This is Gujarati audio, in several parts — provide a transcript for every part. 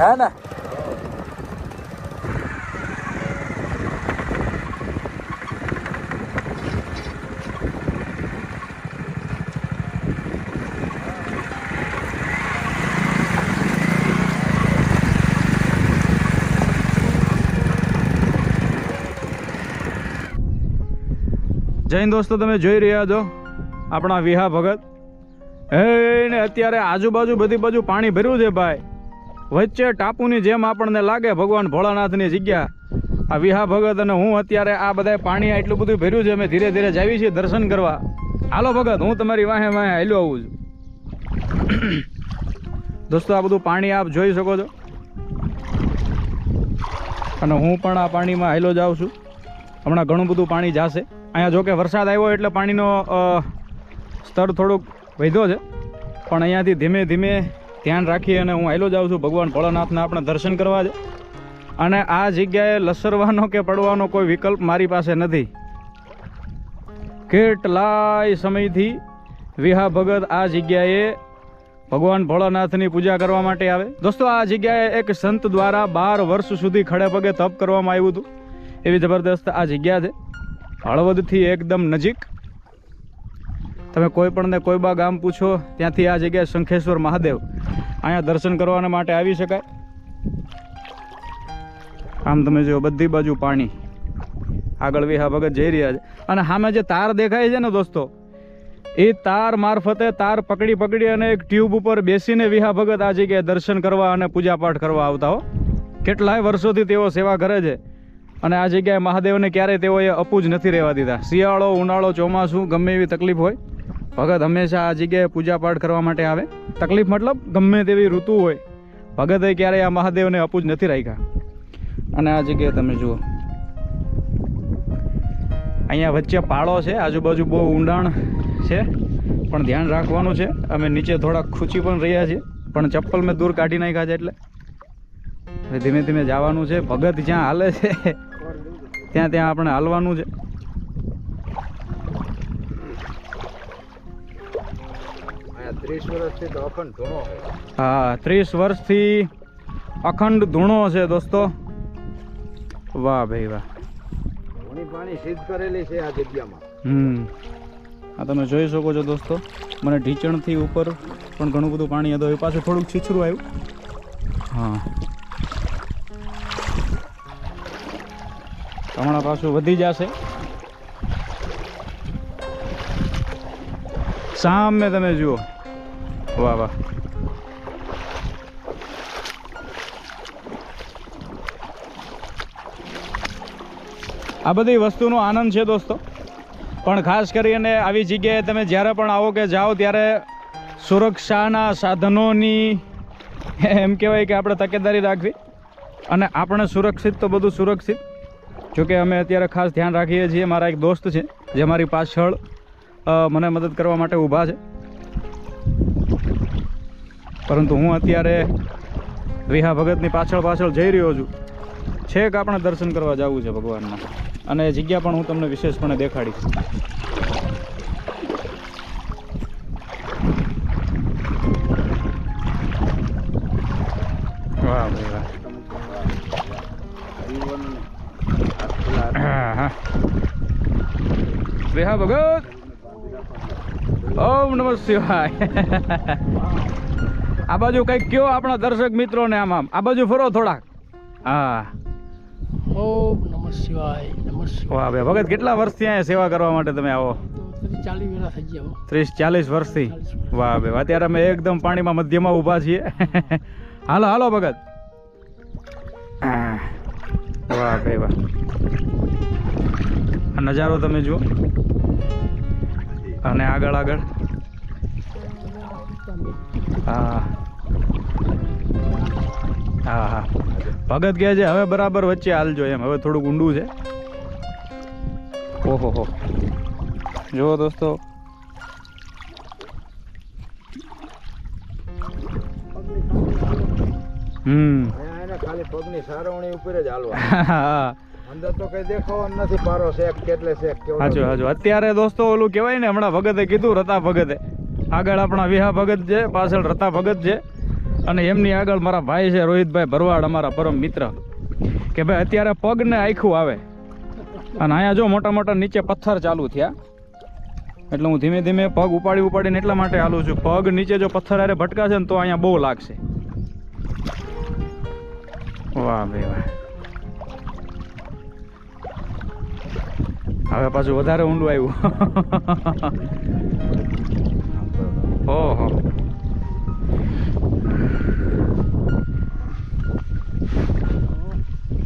હે જૈન દોસ્તો, તમે જોઈ રહ્યા છો આપણા વિહા ભગત. હે ને, અત્યારે આજુબાજુ બધી બાજુ પાણી ભર્યું છે ભાઈ. વચ્ચે ટાપુની જેમ આપણને લાગે ભગવાન ભોળાનાથની જગ્યા. આ વિહા ભગત અને હું અત્યારે આ બધા પાણી એટલું બધું ભર્યું છે, અમે ધીરે ધીરે જાવી છીએ દર્શન કરવા. હાલો ભગત, હું તમારી વાહે વાહે હાલ્યો આવું છું. દોસ્તો, આ બધું પાણી આપ જોઈ શકો છો. અને હું પણ આ પાણીમાં હાલ્યો જાઉં છું. હમણાં ઘણું બધું પાણી જશે. અહીંયા જોકે વરસાદ આવ્યો એટલે પાણીનો સ્તર થોડુંક વધ્યો છે. પણ અહીંયાથી ધીમે ધીમે ધ્યાન રાખી અને હું આવેલો જાઉં છું. ભગવાન ભોળાનાથના આપણે દર્શન કરવા અને આ જગ્યાએ લસરવાનો કે પડવાનો કોઈ વિકલ્પ મારી પાસે નથી. કેટલાય સમયથી વિહા ભગત આ જગ્યાએ ભગવાન ભોળાનાથની પૂજા કરવા માટે આવે. દોસ્તો, આ જગ્યાએ એક સંત દ્વારા બાર વર્ષ સુધી ખડે પગે તપ કરવામાં આવ્યું હતું. એવી જબરદસ્ત આ જગ્યા છે. હળવદથી એકદમ નજીક. તમે કોઈ પણને કોઈ બા ગામ પૂછો, ત્યાંથી આ જગ્યાએ શંખેશ્વર મહાદેવ. અહીંયા દર્શન કરવાના માટે આવી શકાય. આમ તમે જો બધી બાજુ પાણી. આગળ વિહા ભગત જઈ રહ્યા છે. અને સામે જે તાર દેખાય છે ને દોસ્તો, એ તાર મારફતે તાર પકડી પકડી અને એક ટ્યુબ ઉપર બેસીને વિહા ભગત આ જગ્યાએ દર્શન કરવા અને પૂજાપાઠ કરવા આવતા હો. કેટલાય વર્ષોથી તેઓ સેવા કરે છે. અને આ જગ્યાએ મહાદેવને ક્યારેય તેઓએ અપૂજ નથી રહેવા દીધા. શિયાળો, ઉનાળો ચોમાસું, ગમે એવી તકલીફ હોય ભગત હંમેશા આ જગ્યાએ પૂજાપાઠ કરવા માટે આવે. તકલીફ મતલબ ગમે તેવી ઋતુ હોય, ભગતે ક્યારેય આ મહાદેવને અપૂજ નથી રાખ્યા. અને આ જગ્યાએ તમે જુઓ. અહીંયા વચ્ચે પાળો છે, આજુબાજુ બહુ ઊંડાણ છે, પણ ધ્યાન રાખવાનું છે. અમે નીચે થોડા ખૂંચી પણ રહ્યા છીએ, પણ ચપ્પલ મેં દૂર કાઢી નાખ્યા છે એટલે. હવે ધીમે ધીમે જવાનું છે, ભગત જ્યાં હાલે છે, ત્યાં ત્યાં આપણે હાલવાનું છે. હા ત્રીસ વર્ષથી અખંડ ધૂણો છે દોસ્તો. વાહ ભાઈ વાહ. પાણી સિદ્ધ કરેલી છે આ જગ્યામાં. હમ. આ તમે જોઈ શકો છો દોસ્તો. મને ઢીચણથી ઉપર પણ ઘણું બધું પાણી હતું. એ પાછું થોડુંક છીછરું આવ્યું. હા. હમણાં પાછું વધી જશે. સામે તમે જુઓ. વાહ વાહ. આ બધી વસ્તુનો આનંદ છે દોસ્તો. પણ ખાસ કરીને આવી જગ્યાએ તમે જ્યારે પણ આવો કે જાઓ ત્યારે સુરક્ષાના સાધનોની એમ કહેવાય કે આપણે તકેદારી રાખવી અને આપણે સુરક્ષિત તો બધું સુરક્ષિત. જોકે અમે અત્યારે ખાસ ધ્યાન રાખીએ છીએ, મારા એક દોસ્ત છે જે મારી પાછળ મને મદદ કરવા માટે ઊભા છે. પરંતુ હું અત્યારે રીહા ભગતની પાછળ પાછળ જઈ રહ્યો છું. છેક આપણે દર્શન કરવા જવું છે ભગવાનના અને જગ્યા પણ હું તમને વિશેષપણે દેખાડીશ. વાહ વાહ જીવન પેલા હા, હા. વિહા ભગત! ઓમ નમઃ શિવાય. આ બાજુ કંઈક કયો આપણા દર્શક મિત્રોને આમ આમ. આ બાજુ ફરો થોડાક. હા. ઓમ નમઃ શિવાય નમઃ શિવાય. વાહ ભાઈ ભગત કેટલા વર્ષથી અહીંયા સેવા કરવા માટે તમે આવો. ત્રીસ ચાલીસ વર્ષથી? વાહ ભાઈ અત્યારે અમે એકદમ પાણીમાં મધ્યમાં ઊભા છીએ. હાલો હાલો ભગત. વાહ ભાઈ વાહ. નજારો તમે જુઓ. અને આગળ આગળ. હા. હા હા. ભગત કહે છે હવે બરાબર વચ્ચે હાલજો એમ. હવે થોડુંક ઊંડું છે. ઓહો હો. જુઓ દોસ્તો. હમ. ખાલી પગની સારવણી ઉપર જ હાલવા. હા અંદર તો કઈ દેખાવાનું નથી પારો શેક કેટલે શેક કેવડો હાચું હાચું અત્યારે દોસ્તો ઓલું કહેવાય ને હમણાં ભગતે કીધું રતા ભગતે. આગળ આપણા વિહા ભગત છે પાછળ રતા ભગત છે. અને એમની આગળ મારા ભાઈ છે, રોહિતભાઈ ભરવાડ, અમારા પરમ મિત્ર. કે ભાઈ, અત્યારે પગને આખું આવે. અને અહીંયા જો મોટા મોટા નીચે પથ્થર ચાલુ થયા. એટલે હું ધીમે ધીમે પગ ઉપાડી ઉપાડીને એટલા માટે હાલું છું. પગ નીચે જો પથ્થર આરે ભટકાશે ને, તો અહીંયા બહુ લાગશે. વાહ ભાઈ, વાહ. હવે પાછું વધારે ઊંડું આવ્યું. ઓહો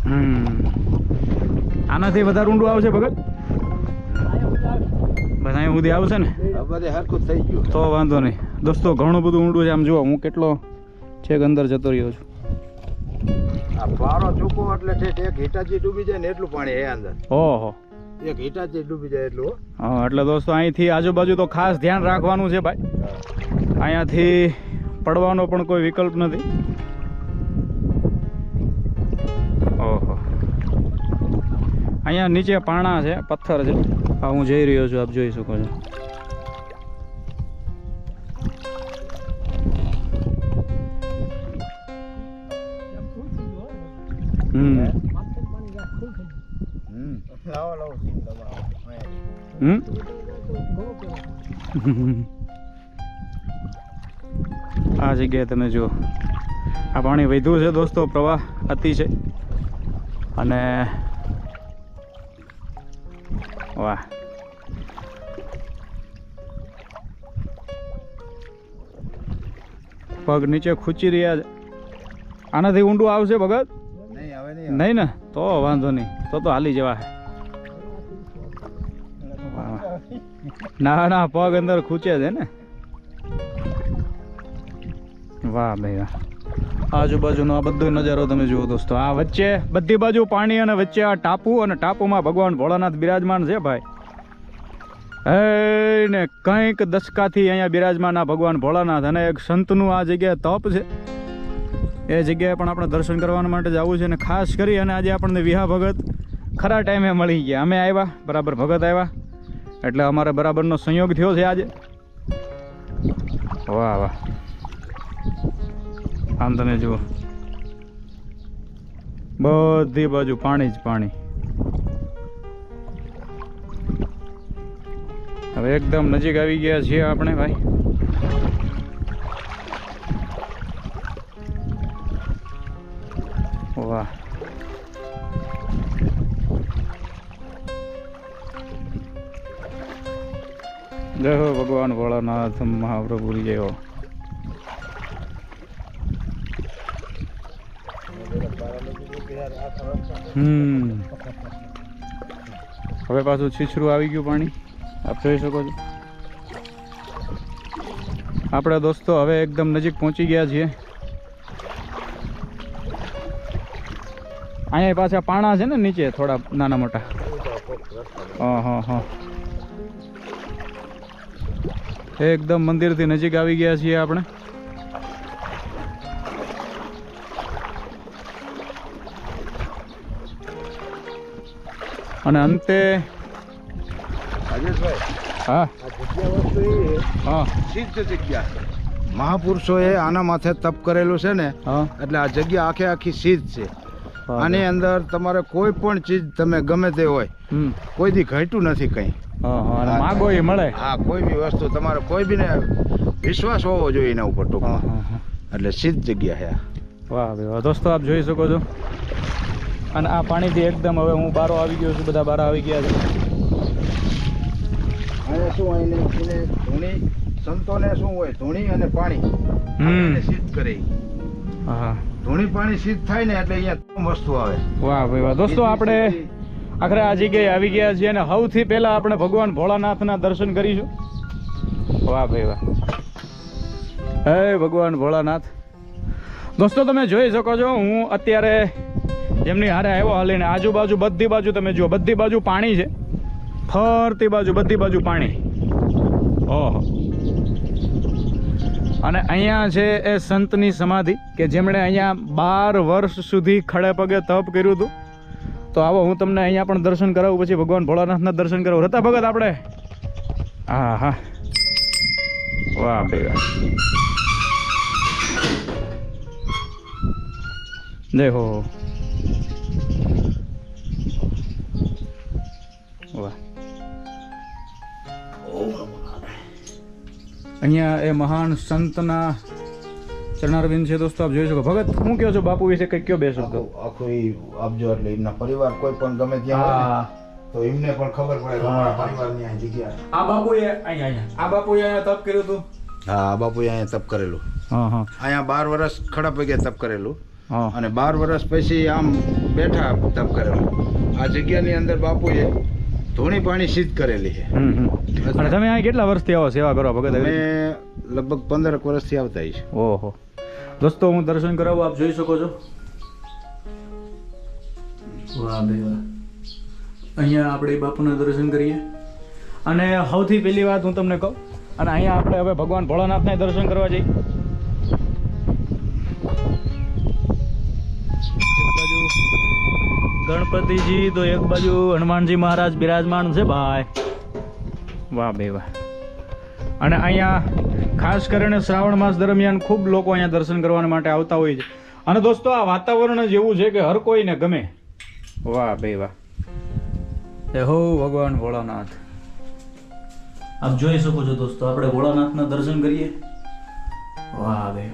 હમ આનાથી વધારે ઊંડું આવશે ભગત? બસ અહીંયા સુધી આવશે ને? તો વાંધો નહીં. દોસ્તો ઘણું બધું ઊંડું છે. આમ જુઓ હું કેટલો છેક અંદર જતો રહ્યો છું. આ પારો ચૂકો એટલે એક હિટાચી ડૂબી જાય ને એટલું પાણી એ અંદર. ઓહો. એક હિટાચી ડૂબી જાય એટલું હા. એટલે દોસ્તો અહીંથી આજુબાજુ તો ખાસ ધ્યાન રાખવાનું છે ભાઈ. અહીંયાથી પડવાનો પણ કોઈ વિકલ્પ નથી. અહીંયા નીચે પાણા છે, પથ્થર છે. હા હું જઈ રહ્યો છું, આપ જોઈ શકો છો. આ જગ્યાએ તમે જુઓ. આ પાણી વધ્યું છે દોસ્તો, પ્રવાહ અતિ છે. અને વાહ. પગ નીચે ખૂચી રહ્યા છે. આનાથી ઊંડું આવશે ભગત? નહીં ને? તો વાંધો નહીં. તો તો હાલી જવા. ના ના પગ અંદર ખૂચે છે ને? વાહ ભાઈ વાહ. આજુબાજુનો આ બધો નજારો તમે જુઓ દોસ્તો. આ વચ્ચે બધી બાજુ પાણી અને વચ્ચે આ ટાપુ અને ટાપુમાં ભગવાન ભોળાનાથ બિરાજમાન છે ભાઈ. ને કંઈક દશકાથી અહીંયા બિરાજમાન આ ભગવાન ભોળાનાથ અને એક સંતનું આ જગ્યાએ તપ છે. એ જગ્યાએ પણ આપણે દર્શન કરવા માટે જવું છે અને ખાસ કરી અને આજે આપણને વિહા ભગત ખરા ટાઈમે મળી ગયા. અમે આવ્યા, બરાબર ભગત આવ્યા. એટલે અમારે બરાબરનો સંયોગ થયો છે આજે. વાહ વાહ. આમ તમે જુઓ. બધી બાજુ પાણી જ પાણી. હવે એકદમ નજીક આવી ગયા છીએ આપણે, ભાઈ. વાહ. જય હો ભગવાન ભોળાનાથ મહાપ્રભુ, જય હમ. હવે પાછું છીછરું આવી ગયું પાણી. આપ જોઈ શકો છો. આપણા દોસ્તો હવે એકદમ નજીક પહોંચી ગયા છીએ. અહીંયા પાછા પાણા છે ને નીચે, થોડા નાના મોટા. હા હા. એકદમ મંદિરથી નજીક આવી ગયા છીએ આપણે. અને અંતે હા. હા. સિદ્ધ જગ્યા. મહાપુરુષોએ આના માથે તપ કરેલું છે ને એટલે આ જગ્યા આખે આખી સિદ્ધ છે. આની અંદર તમારે કોઈ પણ ચીજ તમે ગમે તે હોય કોઈ દી ઘટ્યું નથી કંઈ. હા હા અને માગો એ મળે. હા કોઈ બી વસ્તુ તમારે કોઈ બીને વિશ્વાસ હોવો જોઈએ એના ઉપર ટૂંકમાં. હા હા એટલે સીધ જગ્યા છે વાહ ભાઈ વાહ. દોસ્તો આપ જોઈ શકો છો. અને આ પાણીથી એકદમ હવે હું બારો આવી ગયો છું બધા બારા આવી ગયા છે. અને શું એને ધૂણી સંતોને શું હોય? ધૂણી અને પાણી. સિદ્ધ કરે. હા. ધૂણી પાણી સિદ્ધ થાય ને એટલે અહીંયા વસ્તુ આવે. વાહ ભાઈ વાહ. દોસ્તો આપણે આખરે આ જગ્યાએ આવી ગયા છીએ અને સૌથી પહેલા આપણે ભગવાન ભોળાનાથના દર્શન કરીશું. વાહ ભાઈ વાહ. હે ભગવાન ભોળાનાથ. દોસ્તો તમે જોઈ શકો છો હું અત્યારે જેમની હારે આવ્યો હાલીને આજુબાજુ બધી બાજુ તમે જુઓ, બધી બાજુ પાણી છે. ફરતી બાજુ, બધી બાજુ પાણી. ઓહો. અને અહીંયા છે એ સંતની સમાધિ, કે જેમણે અહીંયા બાર વર્ષ સુધી ખડે પગે તપ કર્યું હતું. તો આવો હું તમને અહીંયા પણ દર્શન કરાવું, પછી ભગવાન ભોળાનાથના દર્શન કરાવું. રતા ભગત આપણે? હા હા વાહ. ભેગા હો વાહ. અહીંયા એ મહાન સંતના ચરણારવિંદ છે દોસ્તો આપ જોઈ શકો. ભગત હું કહો છો? બાપુ વિશે કંઈક કયો બેસો. તો આખું આખું આપજો એટલે એમના પરિવાર કોઈ પણ ગમે ત્યાં હોય તો એમને પણ ખબર પડે અમારા પરિવારની આ જગ્યા. આ બાપુએ અહીંયા અહીંયા. આ બાપુએ અહીંયા તપ કર્યું હતું? હા આ બાપુએ અહીંયા તપ કરેલું. હા હા. અહીંયા બાર વર્ષ ખડા પગે તપ કરેલું. અને બાર વર્ષ પછી આમ બેઠા તપ કરેલા. આ જગ્યાની અંદર બાપુએ ધોણી પાણી સિદ્ધ કરેલી છે. અને તમે અહીં કેટલા વર્ષથી આવો સેવા કરો ભગત અમે લગભગ પંદર વર્ષથી આવતા છીએ ઓહો. દોસ્તો હું દર્શન કરાવું આપ જોઈ શકો છો. વાહ બે વાહ. અહીંયા આપણે બાપુના દર્શન કરીએ. અને સૌથી પહેલી વાત હું તમને કહું અને અહીંયા આપણે હવે ભગવાન ભોળાનાથને દર્શન કરવા જઈએ ગણપતિજી, તો એક બાજુ હનુમાનજી મહારાજ બિરાજમાન છે ભાઈ. વાહ બે વાહ. અને અહીંયા ખાસ કરીને શ્રાવણ માસ દરમિયાન ખૂબ લોકો અહીંયા દર્શન કરવા માટે આવતા હોય છે. અને દોસ્તો, આ વાતાવરણ જ એવું છે કે હર કોઈને ગમે. વાહ બે વાહ. હો ભગવાન ભોળાનાથ. આપ જોઈ શકો છો દોસ્તો, આપણે ભોળાનાથના દર્શન કરીએ. વાહ ભાઈ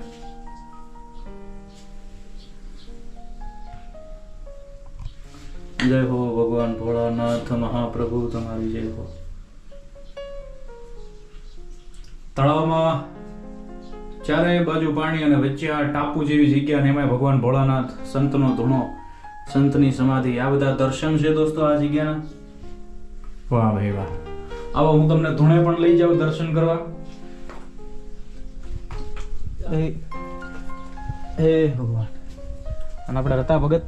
જય હો ભગવાન ભોળાનાથ, મહાપ્રભુ, તમારી જય હો. તળાવમાં ચારેય બાજુ પાણી અને વચ્ચે આ ટાપુ જેવી જગ્યા અને એમાં ભગવાન ભોળાનાથ, સંતનો ધૂણો, સંતની સમાધિ. આ બધા દર્શન છે દોસ્તો આ જગ્યાના? વાહ ભાઈ વાહ. આવો હું તમને ધૂણે પણ લઈ જાઉં દર્શન કરવા. હે ભગવાન. અને આપણે રતા ભગત.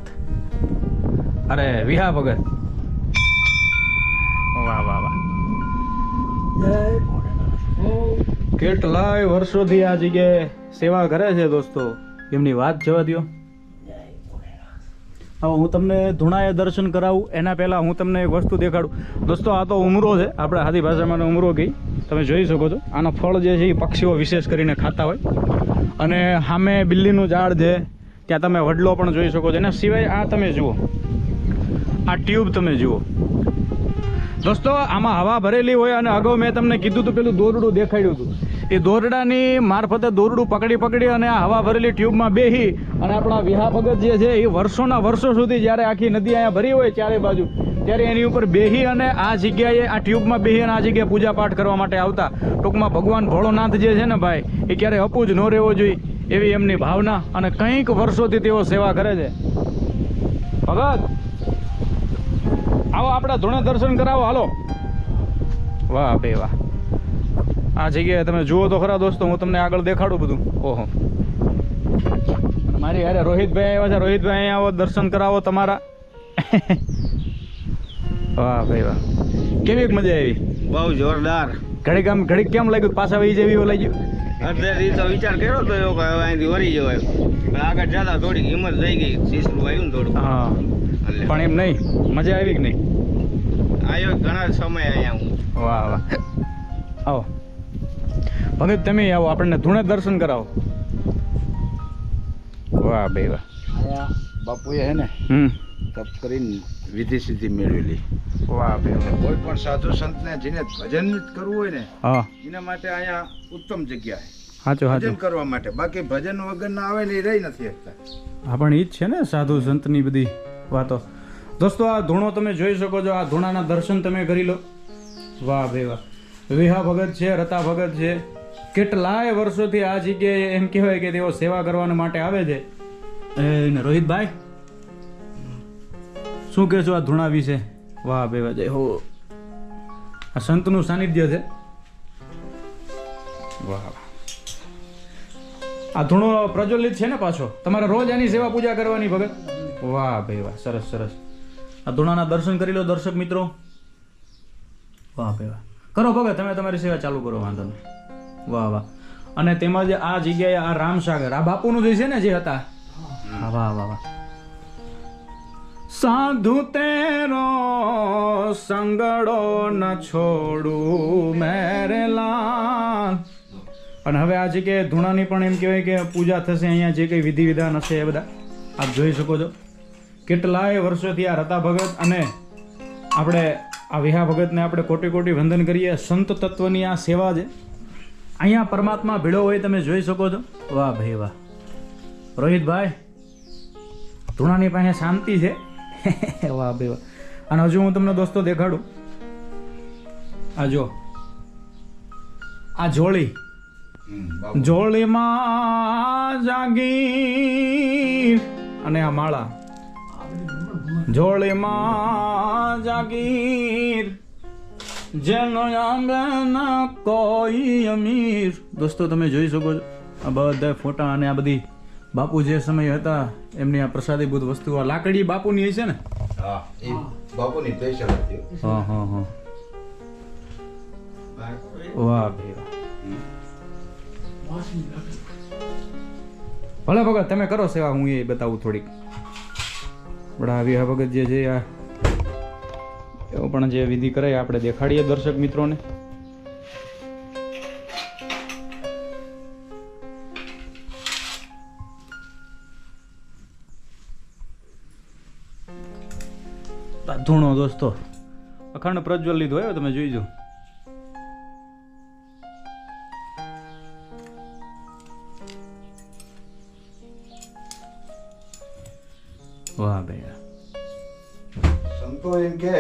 અરે વિહા ભગત. વાહ વાહ વાહ. કેટલાય વર્ષોથી આ જગ્યાએ સેવા કરે છે દોસ્તો. એમની વાત જવા દ્યો. હવે હું તમને ધૂણાએ દર્શન કરાવું એના પહેલાં હું તમને એક વસ્તુ દેખાડું. દોસ્તો આ તો ઉમરો છે આપણે હાથી ભાષામાં ઉમરો કહી તમે જોઈ શકો છો. આના ફળ જે છે એ પક્ષીઓ વિશેષ કરીને ખાતા હોય. અને સામે બિલ્લીનું ઝાડ છે. ત્યાં તમે વડલો પણ જોઈ શકો છો. એના સિવાય આ તમે જુઓ. આ ટ્યુબ તમે જુઓ. દોસ્તો, આમાં હવા ભરેલી હોય અને અગાઉ મેં તમને કીધું હતું, પેલું દોરડું દેખાડ્યું હતું. એ દોરડાની મારફતે દોરડું પકડી પકડી અને આ હવા ભરેલી ટ્યુબમાં બેહી અને આપણા વિહા ભગત જે છે, એ વર્ષોના વર્ષો સુધી જ્યારે આખી નદી અહીંયા ભરી હોય ચારે બાજુ, ત્યારે એની ઉપર બેહી અને આ જગ્યાએ આ ટ્યુબમાં બેહી અને આ જગ્યાએ પૂજાપાઠ કરવા માટે આવતા. ટૂંકમાં ભગવાન ભોળોનાથ જે છે ને ભાઈ, એ ક્યારેય અપૂજ ન રહેવો જોઈએ એવી એમની ભાવના અને કંઈક વર્ષોથી તેઓ સેવા કરે છે. ભગત! આવો આપણા ધૂણે દર્શન કરાવો હાલો. વાહ બે વાહ. આ જગ્યાએ તમે જુઓ તો ખરા દોસ્તો હું તમને આગળ દેખાડું બધું. ઓહો. મારી અરે રોહિતભાઈ આવ્યા છે. રોહિતભાઈ અહીંયા આવો દર્શન કરાવો તમારા. વાહ ભાઈ વાહ. કેવી મજા આવી? બહુ જોરદાર. ઘડીક આમ ઘડીક કેમ લાગ્યું? પાછા વહી જેવી એવું લાગ્યું? વિચાર કર્યો તો એવો કે હવે અહીંથી વળી જવાય. આગળ જતા થોડીક હિંમત થઈ ગઈ. શીશલું આવ્યું ને થોડું હા. પણ એમ નહીં. મજા આવી કે નહીં? આવ્યો ઘણા સમય અહીંયા હું. વાહ વાહ. આવો. ભગત તમે આવો. આપણને ધૂણે દર્શન કરાવો. વાહ બે વાહ. અહીંયા બાપુએ હે ને હમ. તપ કરીને વિધિ સિદ્ધિ મેળવેલી. વાહ બે વાહ. કોઈ પણ સાધુ સંતને જેને ભજન કરવું હોય ને હા. એના માટે અહીંયા ઉત્તમ જગ્યા છે. સાચું ભજન કરવા માટે. બાકી ભજન વગર ના આવે ને એ રહી નથી શકતા હા પણ એ જ છે ને સાધુ સંતની બધી વાતો. દોસ્તો, આ ધૂણો તમે જોઈ શકો છો, આ ધૂણાના દર્શન તમે કરી લો. વાહ ભાઈ વાહ. વિહા ભગત છે, રતા ભગત છે. કેટલાય વર્ષોથી આ જગ્યાએ એમ કહેવાય કે તેઓ સેવા કરવાને માટે આવે છે. એને રોહિતભાઈ, શું કહેશો આ ધૂણા વિશે? વાહ ભાઈ વાહ, જય હો. આ સંતનું સાનિધ્ય છે. વાહ. આ ધૂણો પ્રજ્વલિત છે ને પાછો? તમારે રોજ આની સેવા પૂજા કરવાની ભગત? વાહ ભાઈ વાહ, સરસ સરસ. આ ધૂણાના દર્શન કરી લો દર્શક મિત્રો. વાહ ભાઈ વાહ. કરો ભગત, તમે તમારી સેવા ચાલુ કરો, વાંધો નહીં. વાહ વાહ. અને તેમાં જે આ જગ્યાએ આ રામસાગર, આ બાપુનું જે છે ને, જે હતા. વાહ વાહ વાહ. સાધુ તેરો સંગડો ન છોડું મેરેલા અને હવે આ જગ્યાએ ધૂણાની પણ એમ કહેવાય કે પૂજા થશે, અહીંયા જે કંઈ વિધિ વિધાન હશે એ બધા, આપ જોઈ શકો છો. કેટલાય વર્ષોથી આ રતા ભગત અને આપણે આ વિહા ભગતને આપણે કોટી કોટી વંદન કરીએ. સંત તત્વની આ સેવા છે. અહીંયા પરમાત્મા ભીડો હોય તમે જોઈ શકો છો. વાહ ભાઈ વાહ. રોહિતભાઈ ધૂણાની પાસે શાંતિ છે. વાહ ભાઈ વાહ. અને હજુ હું તમને દોસ્તો દેખાડું. આ જો. આ જોળી જોળીમાં જાગી જાગીર. અને આ માળા. જોડીમાં જાગીર જેનો આંબે ના કોઈ અમીર દોસ્તો તમે જોઈ શકો છો આ બધા ફોટા અને આ બધી બાપુ જે સમય હતા એમની આ પ્રસાદીભૂત વસ્તુ આ લાકડી બાપુની હશે ને? હા એ બાપુની સ્પેશિયલ હતી હા. હા હા વાહ. ભલે ભગત તમે કરો સેવા હું એ બતાવું થોડીક. બડા વિહા વખત જે છે આ, એવો પણ જે વિધિ કરાય, આપણે દેખાડીએ દર્શક મિત્રોને. આ ધૂણો દોસ્તો, અખંડ પ્રજ્વલિત હોય તમે જોઈજો વાહ ભાઈ સંતો એમ કે